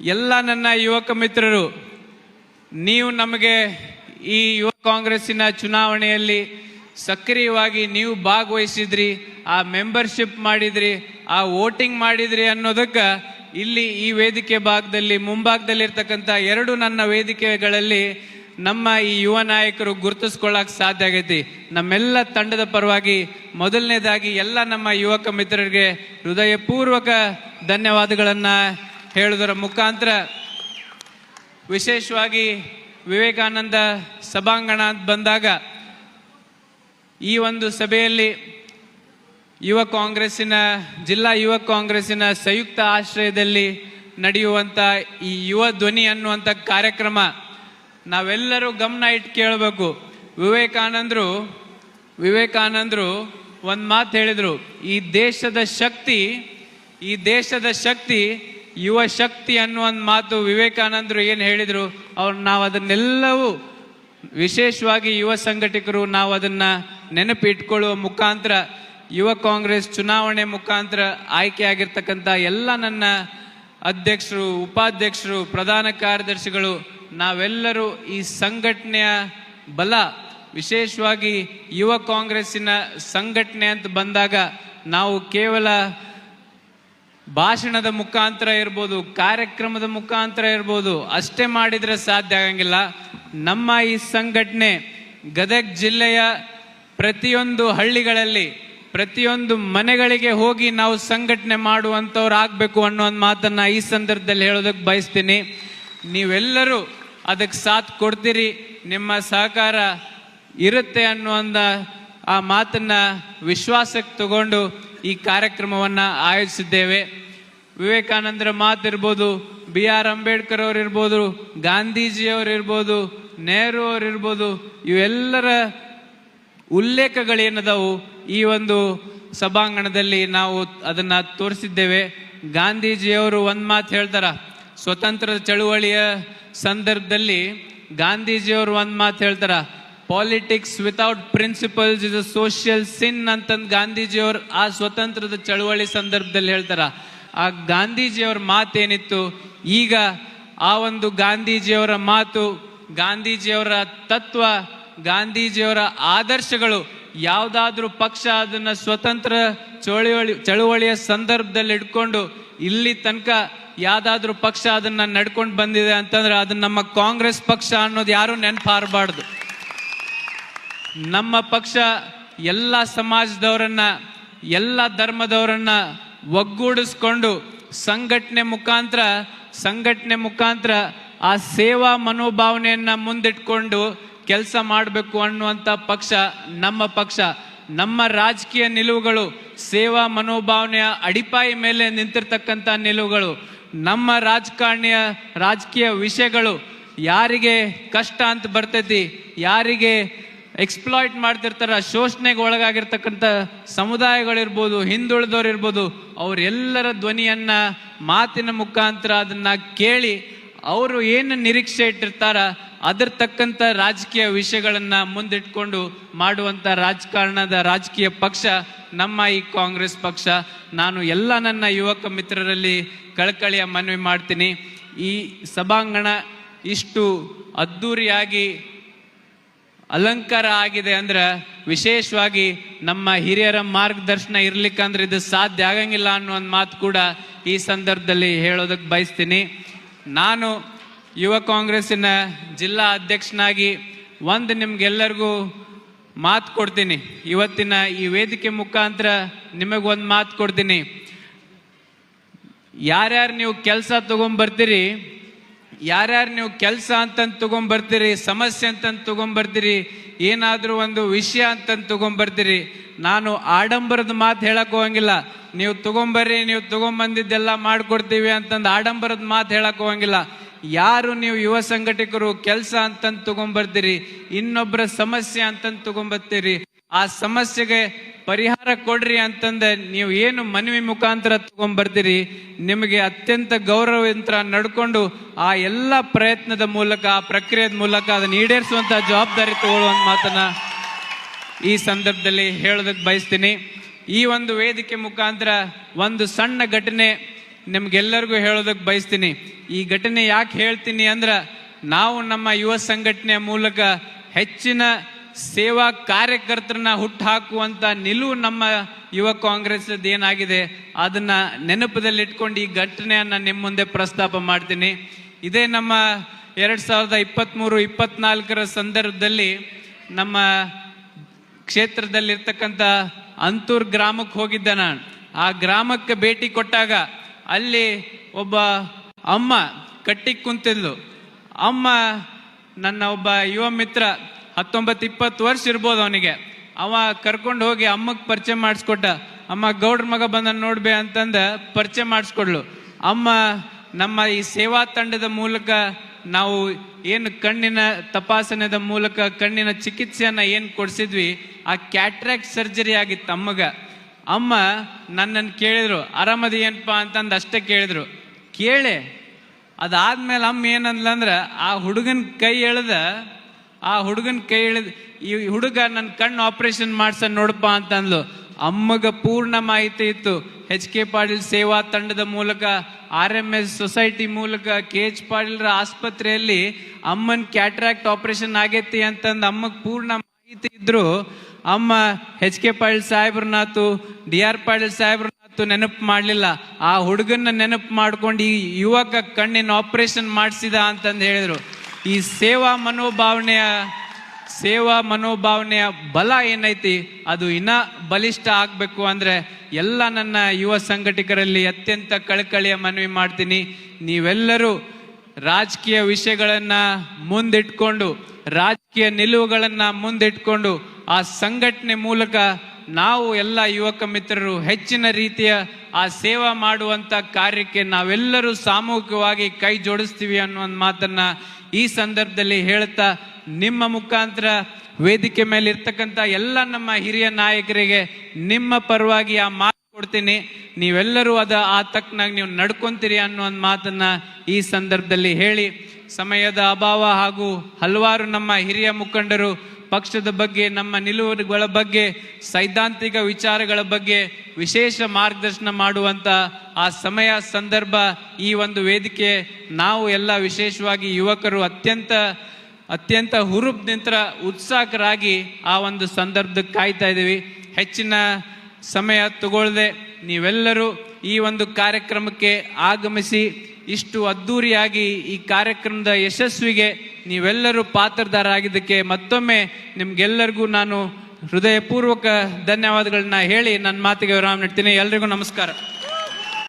ಎಲ್ಲ ನನ್ನ ಯುವಕ ಮಿತ್ರರು, ನೀವು ನಮಗೆ ಈ ಯುವ ಕಾಂಗ್ರೆಸ್ಸಿನ ಚುನಾವಣೆಯಲ್ಲಿ ಸಕ್ರಿಯವಾಗಿ ನೀವು ಭಾಗವಹಿಸಿದ್ರಿ, ಆ ಮೆಂಬರ್ಶಿಪ್ ಮಾಡಿದ್ರಿ, ಆ ವೋಟಿಂಗ್ ಮಾಡಿದ್ರಿ ಅನ್ನೋದಕ್ಕೆ ಇಲ್ಲಿ ಈ ವೇದಿಕೆ ಭಾಗದಲ್ಲಿ, ಮುಂಭಾಗದಲ್ಲಿರ್ತಕ್ಕಂಥ ಎರಡು ನನ್ನ ವೇದಿಕೆಗಳಲ್ಲಿ ನಮ್ಮ ಈ ಯುವ ನಾಯಕರು ಗುರುತಿಸ್ಕೊಳ್ಳೋಕೆ ಸಾಧ್ಯ ಆಗೈತಿ. ನಮ್ಮೆಲ್ಲ ತಂಡದ ಪರವಾಗಿ ಮೊದಲನೇದಾಗಿ ಎಲ್ಲ ನಮ್ಮ ಯುವಕ ಮಿತ್ರರಿಗೆ ಹೃದಯಪೂರ್ವಕ ಧನ್ಯವಾದಗಳನ್ನ ಹೇಳುವುದರ ಮುಖಾಂತರ ವಿಶೇಷವಾಗಿ ವಿವೇಕಾನಂದ ಸಭಾಂಗಣ ಅಂತ ಬಂದಾಗ ಈ ಒಂದು ಸಭೆಯಲ್ಲಿ ಯುವ ಕಾಂಗ್ರೆಸ್ಸಿನ, ಜಿಲ್ಲಾ ಯುವ ಕಾಂಗ್ರೆಸ್ಸಿನ ಸಂಯುಕ್ತ ಆಶ್ರಯದಲ್ಲಿ ನಡೆಯುವಂಥ ಈ ಯುವ ಧ್ವನಿ ಅನ್ನುವಂಥ ಕಾರ್ಯಕ್ರಮ ನಾವೆಲ್ಲರೂ ಗಮನ ಇಟ್ಟು ಕೇಳಬೇಕು. ವಿವೇಕಾನಂದರು ವಿವೇಕಾನಂದರು ಒಂದು ಮಾತು ಹೇಳಿದರು, ಈ ದೇಶದ ಶಕ್ತಿ, ಈ ದೇಶದ ಶಕ್ತಿ ಯುವ ಶಕ್ತಿ ಅನ್ನುವ ಮಾತು ವಿವೇಕಾನಂದರು ಏನು ಹೇಳಿದರು? ಅವ್ರು ನಾವು ಅದನ್ನೆಲ್ಲವೂ ವಿಶೇಷವಾಗಿ ಯುವ ಸಂಘಟಕರು ನಾವು ಅದನ್ನ ನೆನಪಿಟ್ಕೊಳ್ಳುವ ಮುಖಾಂತರ ಯುವ ಕಾಂಗ್ರೆಸ್ ಚುನಾವಣೆ ಮುಖಾಂತರ ಆಯ್ಕೆಯಾಗಿರ್ತಕ್ಕಂಥ ಎಲ್ಲ ನನ್ನ ಅಧ್ಯಕ್ಷರು, ಉಪಾಧ್ಯಕ್ಷರು, ಪ್ರಧಾನ ಕಾರ್ಯದರ್ಶಿಗಳು, ನಾವೆಲ್ಲರೂ ಈ ಸಂಘಟನೆಯ ಬಲ, ವಿಶೇಷವಾಗಿ ಯುವ ಕಾಂಗ್ರೆಸ್ಸಿನ ಸಂಘಟನೆ ಅಂತ ಬಂದಾಗ ನಾವು ಕೇವಲ ಭಾಷಣದ ಮುಖಾಂತರ ಇರ್ಬೋದು, ಕಾರ್ಯಕ್ರಮದ ಮುಖಾಂತರ ಇರ್ಬೋದು, ಅಷ್ಟೇ ಮಾಡಿದ್ರೆ ಸಾಧ್ಯ ಆಗಂಗಿಲ್ಲ. ನಮ್ಮ ಈ ಸಂಘಟನೆ ಗದಗ ಜಿಲ್ಲೆಯ ಪ್ರತಿಯೊಂದು ಹಳ್ಳಿಗಳಲ್ಲಿ, ಪ್ರತಿಯೊಂದು ಮನೆಗಳಿಗೆ ಹೋಗಿ ನಾವು ಸಂಘಟನೆ ಮಾಡುವಂಥವ್ರು ಆಗಬೇಕು ಅನ್ನೋ ಒಂದು ಮಾತನ್ನು ಈ ಸಂದರ್ಭದಲ್ಲಿ ಹೇಳೋದಕ್ಕೆ ಬಯಸ್ತೀನಿ. ನೀವೆಲ್ಲರೂ ಅದಕ್ಕೆ ಸಾಥ್ ಕೊಡ್ತೀರಿ, ನಿಮ್ಮ ಸಹಕಾರ ಇರುತ್ತೆ ಅನ್ನುವಂಥ ಆ ಮಾತನ್ನು ವಿಶ್ವಾಸಕ್ಕೆ ತಗೊಂಡು ಈ ಕಾರ್ಯಕ್ರಮವನ್ನು ಆಯೋಜಿಸಿದ್ದೇವೆ. ವಿವೇಕಾನಂದರ ಮಾತಿರ್ಬೋದು ಬಿ ಆರ್ ಅಂಬೇಡ್ಕರ್ ಅವ್ರು ಇರ್ಬೋದು, ಗಾಂಧೀಜಿ ಅವರು ಇರ್ಬೋದು, ನೆಹರು ಅವ್ರು ಇರ್ಬೋದು, ಇವೆಲ್ಲರ ಉಲ್ಲೇಖಗಳೇನದವು? ಈ ಒಂದು ಸಭಾಂಗಣದಲ್ಲಿ ನಾವು ಅದನ್ನು ತೋರಿಸಿದ್ದೇವೆ. ಗಾಂಧೀಜಿಯವರು ಒಂದು ಮಾತು ಹೇಳ್ತಾರ ಸ್ವತಂತ್ರ ಚಳುವಳಿಯ ಸಂದರ್ಭದಲ್ಲಿ ಗಾಂಧೀಜಿಯವರು ಒಂದು ಮಾತು ಹೇಳ್ತಾರ politics without principles is a social sin ಅಂತಂದು ಗಾಂಧೀಜಿಯವರು ಆ ಸ್ವತಂತ್ರದ ಚಳುವಳಿ ಸಂದರ್ಭದಲ್ಲಿ ಹೇಳ್ತಾರ. ಆ ಗಾಂಧೀಜಿಯವರ ಮಾತೇನಿತ್ತು? ಈಗ ಆ ಒಂದು ಗಾಂಧೀಜಿಯವರ ಮಾತು, ಗಾಂಧೀಜಿಯವರ ತತ್ವ, ಗಾಂಧೀಜಿಯವರ ಆದರ್ಶಗಳು ಯಾವುದಾದ್ರೂ ಪಕ್ಷ ಅದನ್ನ ಸ್ವತಂತ್ರ ಚಳುವಳಿ, ಚಳುವಳಿಯ ಸಂದರ್ಭದಲ್ಲಿ ಇಟ್ಕೊಂಡು ಇಲ್ಲಿ ತನಕ ಯಾವುದಾದ್ರೂ ಪಕ್ಷ ಅದನ್ನ ನಡ್ಕೊಂಡು ಬಂದಿದೆ ಅಂತಂದ್ರೆ ಅದು ನಮ್ಮ ಕಾಂಗ್ರೆಸ್ ಪಕ್ಷ ಅನ್ನೋದು ಯಾರು ನೆನಪಾರಬಾರ್ದು. ನಮ್ಮ ಪಕ್ಷ ಎಲ್ಲ ಸಮಾಜದವರನ್ನ, ಎಲ್ಲ ಧರ್ಮದವರನ್ನ ಒಗ್ಗೂಡಿಸ್ಕೊಂಡು ಸಂಘಟನೆ ಮುಖಾಂತರ ಸಂಘಟನೆ ಮುಖಾಂತರ ಆ ಸೇವಾ ಮನೋಭಾವನೆಯನ್ನು ಮುಂದಿಟ್ಕೊಂಡು ಕೆಲಸ ಮಾಡಬೇಕು ಅನ್ನುವಂಥ ಪಕ್ಷ, ನಮ್ಮ ಪಕ್ಷ, ನಮ್ಮ ರಾಜಕೀಯ ನಿಲುವುಗಳು, ಸೇವಾ ಮನೋಭಾವನೆಯ ಅಡಿಪಾಯಿ ಮೇಲೆ ನಿಂತಿರ್ತಕ್ಕಂಥ ನಿಲುವುಗಳು, ನಮ್ಮ ರಾಜಕಾರಣಿಯ ರಾಜಕೀಯ ವಿಷಯಗಳು, ಯಾರಿಗೆ ಕಷ್ಟ ಅಂತ ಬರ್ತೈತಿ, ಯಾರಿಗೆ ಎಕ್ಸ್ಪ್ಲಾಯ್ಟ್ ಮಾಡ್ತಿರ್ತಾರೆ, ಶೋಷಣೆಗೆ ಒಳಗಾಗಿರ್ತಕ್ಕಂಥ ಸಮುದಾಯಗಳಿರ್ಬೋದು ಹಿಂದುಳಿದವ್ರು ಇರ್ಬೋದು ಅವರೆಲ್ಲರ ಧ್ವನಿಯನ್ನ, ಮಾತಿನ ಮುಖಾಂತರ ಅದನ್ನು ಕೇಳಿ ಅವರು ಏನು ನಿರೀಕ್ಷೆ ಇಟ್ಟಿರ್ತಾರ ಅದರ ತಕ್ಕಂಥ ರಾಜಕೀಯ ವಿಷಯಗಳನ್ನು ಮುಂದಿಟ್ಕೊಂಡು ಮಾಡುವಂಥ ರಾಜಕಾರಣದ ರಾಜಕೀಯ ಪಕ್ಷ ನಮ್ಮ ಈ ಕಾಂಗ್ರೆಸ್ ಪಕ್ಷ. ನಾನು ಎಲ್ಲ ನನ್ನ ಯುವಕ ಮಿತ್ರರಲ್ಲಿ ಕಳಕಳಿಯ ಮನವಿ ಮಾಡ್ತೀನಿ. ಈ ಸಭಾಂಗಣ ಇಷ್ಟು ಅದ್ಧೂರಿಯಾಗಿ ಅಲಂಕಾರ ಆಗಿದೆ ಅಂದ್ರೆ ವಿಶೇಷವಾಗಿ ನಮ್ಮ ಹಿರಿಯರ ಮಾರ್ಗದರ್ಶನ ಇರ್ಲಿಕ್ಕಂದ್ರೆ ಇದು ಸಾಧ್ಯ ಆಗಂಗಿಲ್ಲ ಅನ್ನೋ ಒಂದು ಮಾತು ಕೂಡ ಈ ಸಂದರ್ಭದಲ್ಲಿ ಹೇಳೋದಕ್ಕೆ ಬಯಸ್ತೀನಿ. ನಾನು ಯುವ ಕಾಂಗ್ರೆಸ್ಸಿನ ಜಿಲ್ಲಾ ಅಧ್ಯಕ್ಷನಾಗಿ ಒಂದು ನಿಮ್ಗೆಲ್ಲರಿಗೂ ಮಾತು ಕೊಡ್ತೀನಿ. ಇವತ್ತಿನ ಈ ವೇದಿಕೆ ಮುಖಾಂತರ ನಿಮಗೊಂದು ಮಾತು ಕೊಡ್ತೀನಿ. ಯಾರ್ಯಾರು ನೀವು ಕೆಲಸ ತಗೊಂಡ್ಬರ್ತೀರಿ ಯಾರ್ಯಾರು ನೀವು ಕೆಲಸ ಅಂತಂದು ತೊಗೊಂಬರ್ತೀರಿ, ಸಮಸ್ಯೆ ಅಂತಂದು ತೊಗೊಂಬರ್ತೀರಿ, ಏನಾದರೂ ಒಂದು ವಿಷಯ ಅಂತಂದು ತೊಗೊಂಬರ್ತೀರಿ, ನಾನು ಆಡಂಬರದ ಮಾತು ಹೇಳಕ್ ಹೋಗಂಗಿಲ್ಲ. ನೀವು ತಗೊಂಬರ್ರಿ, ನೀವು ತಗೊಂಬಂದಿದ್ದೆಲ್ಲ ಮಾಡಿಕೊಡ್ತೀವಿ ಅಂತಂದು ಆಡಂಬರದ ಮಾತು ಹೇಳಕ್ ಹೋಗಂಗಿಲ್ಲ. ಯಾರು ನೀವು ಯುವ ಸಂಘಟಕರು ಕೆಲಸ ಅಂತಂದು ತೊಗೊಂಬರ್ತೀರಿ ಇನ್ನೊಬ್ಬರ ಸಮಸ್ಯೆ ಅಂತಂದು ತಗೊಂಬರ್ತೀರಿ. ಆ ಸಮಸ್ಯೆಗೆ ಪರಿಹಾರ ಕೊಡ್ರಿ ಅಂತಂದ ನೀವು ಏನು ಮನವಿ ಮುಖಾಂತರ ತಗೊಂಡ್ಬರ್ತೀರಿ ನಿಮಗೆ ಅತ್ಯಂತ ಗೌರವದಿಂದ ನಡ್ಕೊಂಡು ಆ ಎಲ್ಲ ಪ್ರಯತ್ನದ ಮೂಲಕ, ಆ ಪ್ರಕ್ರಿಯೆದ ಮೂಲಕ ಅದನ್ನ ಈಡೇರಿಸುವಂತ ಜವಾಬ್ದಾರಿ ತಗೊಳ್ಳುವಂತ ಮಾತನ್ನ ಈ ಸಂದರ್ಭದಲ್ಲಿ ಹೇಳೋದಕ್ಕೆ ಬಯಸ್ತೀನಿ. ಈ ಒಂದು ವೇದಿಕೆ ಮುಖಾಂತರ ಒಂದು ಸಣ್ಣ ಘಟನೆ ನಿಮ್ಗೆಲ್ಲರಿಗೂ ಹೇಳೋದಕ್ಕೆ ಬಯಸ್ತೀನಿ. ಈ ಘಟನೆ ಯಾಕೆ ಹೇಳ್ತೀನಿ ಅಂದ್ರೆ, ನಾವು ನಮ್ಮ ಯುವ ಸಂಘಟನೆಯ ಮೂಲಕ ಹೆಚ್ಚಿನ ಸೇವಾ ಕಾರ್ಯಕರ್ತರನ್ನ ಹುಟ್ಟು ಹಾಕುವಂತ ನಿಲುವು ನಮ್ಮ ಯುವ ಕಾಂಗ್ರೆಸ್ ಏನಾಗಿದೆ, ಅದನ್ನ ನೆನಪದಲ್ಲಿಟ್ಕೊಂಡು ಈ ಘಟನೆಯನ್ನ ನಿಮ್ಮ ಮುಂದೆ ಪ್ರಸ್ತಾಪ ಮಾಡ್ತೀನಿ. ಇದೇ ನಮ್ಮ ಎರಡ್ ಸಾವಿರದ ಇಪ್ಪತ್ತ್ಮೂರು ಇಪ್ಪತ್ನಾಲ್ಕರ ಸಂದರ್ಭದಲ್ಲಿ ನಮ್ಮ ಕ್ಷೇತ್ರದಲ್ಲಿರ್ತಕ್ಕಂಥ ಅಂತೂರ್ ಗ್ರಾಮಕ್ಕೆ ಹೋಗಿದ್ದೆ ನಾನು. ಆ ಗ್ರಾಮಕ್ಕೆ ಭೇಟಿ ಕೊಟ್ಟಾಗ ಅಲ್ಲಿ ಒಬ್ಬ ಅಮ್ಮ ಕಟ್ಟಿ ಕುಂತಿದ್ಲು. ಅಮ್ಮ ನನ್ನ ಒಬ್ಬ ಯುವ ಮಿತ್ರ ಹತ್ತೊಂಬತ್ತು ಇಪ್ಪತ್ತು ವರ್ಷ ಇರ್ಬೋದು ಅವನಿಗೆ. ಅವ ಕರ್ಕೊಂಡು ಹೋಗಿ ಅಮ್ಮಗ್ ಪರಿಚಯ ಮಾಡಿಸ್ಕೊಟ್ಟ. ಅಮ್ಮ, ಗೌಡ್ರ ಮಗ ಬಂದ ನೋಡ್ಬೇ ಅಂತಂದ ಪರಿಚಯ ಮಾಡಿಸ್ಕೊಡ್ಲು ಅಮ್ಮ, ನಮ್ಮ ಈ ಸೇವಾ ತಂಡದ ಮೂಲಕ ನಾವು ಏನು ಕಣ್ಣಿನ ತಪಾಸಣೆದ ಮೂಲಕ ಕಣ್ಣಿನ ಚಿಕಿತ್ಸೆಯನ್ನು ಏನು ಕೊಡಿಸಿದ್ವಿ, ಆ ಕ್ಯಾಟ್ರಾಕ್ ಸರ್ಜರಿ ಆಗಿತ್ತು ಅಮ್ಮಗ. ಅಮ್ಮ ನನ್ನನ್ನು ಕೇಳಿದ್ರು ಆರಾಮದಿ ಏನಪ್ಪ ಅಂತಂದು ಅಷ್ಟೇ ಕೇಳಿದ್ರು. ಕೇಳೆ, ಅದಾದ್ಮೇಲೆ ಅಮ್ಮ ಏನಂದ್ಲಂದ್ರ ಆ ಹುಡುಗನ ಕೈ ಎಳ್ದ ಆ ಹುಡುಗನ ಕೈ ಎಳೆದ ಈ ಹುಡುಗ ನನ್ನ ಕಣ್ಣು ಆಪರೇಷನ್ ಮಾಡ್ಸ ನೋಡಪ್ಪ ಅಂತಂದ್ಲು. ಅಮ್ಮಗ ಪೂರ್ಣ ಮಾಹಿತಿ ಇತ್ತು. ಎಚ್ ಕೆ ಪಾಟೀಲ್ ಸೇವಾ ತಂಡದ ಮೂಲಕ ಆರ್ ಎಂ ಎಸ್ ಸೊಸೈಟಿ ಮೂಲಕ ಕೆ ಎಚ್ ಪಾಟೀಲ್ರ ಆಸ್ಪತ್ರೆಯಲ್ಲಿ ಅಮ್ಮನ್ ಕ್ಯಾಟ್ರಾಕ್ಟ್ ಆಪರೇಷನ್ ಆಗೈತಿ ಅಂತಂದು ಅಮ್ಮಗ್ ಪೂರ್ಣ ಮಾಹಿತಿ ಇದ್ರು. ಅಮ್ಮ ಎಚ್ ಕೆ ಪಾಟೀಲ್ ಸಾಹೇಬ್ರನ್ನಾತು ಡಿ ಆರ್ ಪಾಟೀಲ್ ಸಾಹೇಬ್ರನ್ನಾತು ನೆನಪು ಮಾಡಲಿಲ್ಲ. ಆ ಹುಡುಗನ್ನ ನೆನಪು ಮಾಡ್ಕೊಂಡು ಈ ಯುವಕ ಕಣ್ಣಿನ ಆಪರೇಷನ್ ಮಾಡಿಸಿದ ಅಂತಂದು ಹೇಳಿದ್ರು. ಈ ಸೇವಾ ಮನೋಭಾವನೆಯ ಸೇವಾ ಮನೋಭಾವನೆಯ ಬಲ ಏನೈತಿ, ಅದು ಇನ್ನ ಬಲಿಷ್ಠ ಆಗಬೇಕು ಅಂದ್ರೆ ಎಲ್ಲ ನನ್ನ ಯುವ ಸಂಘಟಕರಲ್ಲಿ ಅತ್ಯಂತ ಕಳಕಳಿಯ ಮನವಿ ಮಾಡ್ತೀನಿ. ನೀವೆಲ್ಲರೂ ರಾಜಕೀಯ ವಿಷಯಗಳನ್ನು ಮುಂದಿಟ್ಕೊಂಡು, ರಾಜಕೀಯ ನಿಲುವುಗಳನ್ನು ಮುಂದಿಟ್ಕೊಂಡು, ಆ ಸಂಘಟನೆ ಮೂಲಕ ನಾವು ಎಲ್ಲ ಯುವಕ ಮಿತ್ರರು ಹೆಚ್ಚಿನ ರೀತಿಯ ಆ ಸೇವಾ ಮಾಡುವಂತ ಕಾರ್ಯಕ್ಕೆ ನಾವೆಲ್ಲರೂ ಸಾಮೂಹಿಕವಾಗಿ ಕೈ ಜೋಡಿಸ್ತೀವಿ ಅನ್ನೋ ಒಂದು ಮಾತನ್ನ ಈ ಸಂದರ್ಭದಲ್ಲಿ ಹೇಳ್ತಾ ನಿಮ್ಮ ಮುಖಾಂತರ ವೇದಿಕೆ ಮೇಲೆ ಇರ್ತಕ್ಕಂಥ ಎಲ್ಲ ನಮ್ಮ ಹಿರಿಯ ನಾಯಕರಿಗೆ ನಿಮ್ಮ ಪರವಾಗಿ ಆ ಮಾತು ಕೊಡ್ತೀನಿ. ನೀವೆಲ್ಲರೂ ಅದ ಆ ತಕ್ಕನಾಗಿ ನೀವು ನಡ್ಕೊಂತೀರಿ ಅನ್ನೋ ಒಂದು ಮಾತನ್ನ ಈ ಸಂದರ್ಭದಲ್ಲಿ ಹೇಳಿ. ಸಮಯದ ಅಭಾವ ಹಾಗೂ ಹಲವಾರು ನಮ್ಮ ಹಿರಿಯ ಮುಖಂಡರು ಪಕ್ಷದ ಬಗ್ಗೆ, ನಮ್ಮ ನಿಲುವುಗಳ ಬಗ್ಗೆ, ಸೈದ್ಧಾಂತಿಕ ವಿಚಾರಗಳ ಬಗ್ಗೆ ವಿಶೇಷ ಮಾರ್ಗದರ್ಶನ ಮಾಡುವಂತ ಆ ಸಮಯ, ಸಂದರ್ಭ, ಈ ಒಂದು ವೇದಿಕೆ ನಾವು ಎಲ್ಲ ವಿಶೇಷವಾಗಿ ಯುವಕರು ಅತ್ಯಂತ ಅತ್ಯಂತ ಹುರುಪ್ನಿಂತ ಉತ್ಸಾಹಕರಾಗಿ ಆ ಒಂದು ಸಂದರ್ಭಕ್ಕೆ ಕಾಯ್ತಾ ಇದ್ದೀವಿ. ಹೆಚ್ಚಿನ ಸಮಯ ತಗೊಳ್ಳದೆ ನೀವೆಲ್ಲರೂ ಈ ಒಂದು ಕಾರ್ಯಕ್ರಮಕ್ಕೆ ಆಗಮಿಸಿ ಇಷ್ಟು ಅದ್ಧೂರಿಯಾಗಿ ಈ ಕಾರ್ಯಕ್ರಮದ ಯಶಸ್ವಿಗೆ ನೀವೆಲ್ಲರೂ ಪಾತ್ರದಾರರಾಗಿದ್ದಕ್ಕೆ ಮತ್ತೊಮ್ಮೆ ನಿಮ್ಗೆಲ್ಲರಿಗೂ ನಾನು ಹೃದಯಪೂರ್ವಕ ಧನ್ಯವಾದಗಳನ್ನ ಹೇಳಿ ನನ್ನ ಮಾತಿಗೆ ವಿರಾಮ ನೀಡ್ತೀನಿ. ಎಲ್ರಿಗೂ ನಮಸ್ಕಾರ.